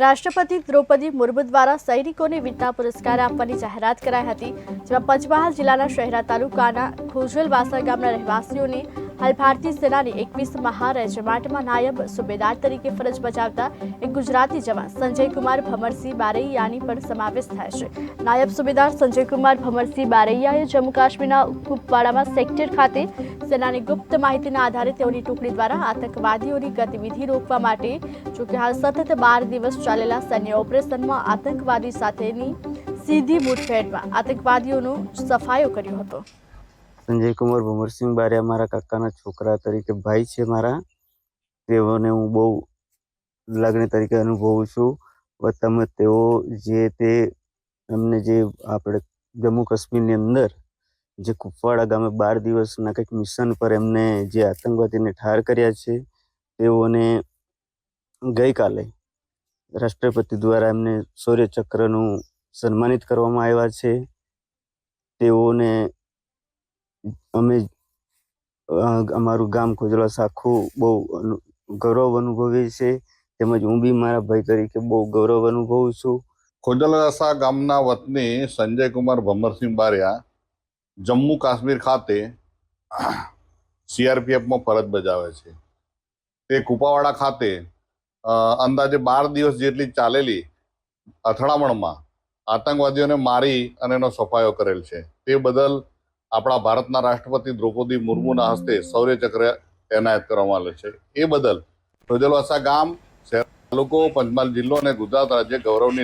રાષ્ટ્રપતિ દ્રૌપદી મુર્મુ દ્વારા સૈનિકોને વીરતા પુરસ્કાર આપવાની જાહેરાત કરાઈ હતી, જેમાં પંચમહાલ જિલ્લાના શહેરા તાલુકાના ખોજલવાસા ગામના રહેવાસીઓને હાલ ભારતીય સેનાની એકવીસ મહારેજમાન્ડમાં નાયબ સુબેદાર તરીકે ફરજ બજાવતા એક ગુજરાતી જવાન સંજયકુમાર ભમરસિંહ બારૈયાની પણ સમાવેશ થાય છે. નાયબ સુબેદાર સંજયકુમાર ભમરસિંહ બારૈયાએ જમ્મુ કાશ્મીરના કુપવાડામાં સેક્ટર ખાતે સેનાની ગુપ્ત માહિતીના આધારે તેઓની ટુકડી દ્વારા આતંકવાદીઓની ગતિવિધિ રોકવા માટે, જોકે હાલ સતત બાર દિવસ ચાલેલા સૈન્ય ઓપરેશનમાં આતંકવાદી સાથેની સીધી મુઠભેડમાં આતંકવાદીઓનો સફાયો કર્યો હતો. સંજય કુમાર ભમરસિંહ બારિયા મારા કાકાના છોકરા તરીકે ભાઈ છે મારા. તેઓને હું બહુ લાગણી તરીકે અનુભવું છું. વત્તામાં તેઓ જે તે એમને જે આપણે જમ્મુ કાશ્મીરની અંદર જે કુપવાડા ગામે બાર દિવસના કંઈક મિશન પર એમને જે આતંકવાદીને ઠાર કર્યા છે, તેઓને ગઈકાલે રાષ્ટ્રપતિ દ્વારા એમને શૌર્ય ચક્રનું સન્માનિત કરવામાં આવ્યા છે. તેઓને અમે અમારું ગામ ખોજલા આખું બહુ ગૌરવ અનુભવીએ છે. તેમજ હું બી મારા ભાઈ તરીકે બહુ ગૌરવ અનુભવું છું. ખોજલવાસા ગામના વતની સંજય કુમાર ભમરસિંહ બારિયા જમ્મુ કાશ્મીર ખાતે સીઆરપીએફમાં ફરજ બજાવે છે. તે કુપાવાડા ખાતે અંદાજે બાર દિવસ જેટલી ચાલેલી અથડામણમાં આતંકવાદીઓને મારી અને એનો સફાયો કરેલ છે. તે બદલ આપણા ભારતના રાષ્ટ્રપતિ દ્રૌપદી મુર્મુના હસ્તે શૌર્ય ચક્ર એનાયત કરવામાં આવેલ છે. એ બદલ ખોજલવાસા ગામ, શહેર તાલુકો, પંચમહાલ જિલ્લો અને ગુજરાત રાજ્ય ગૌરવની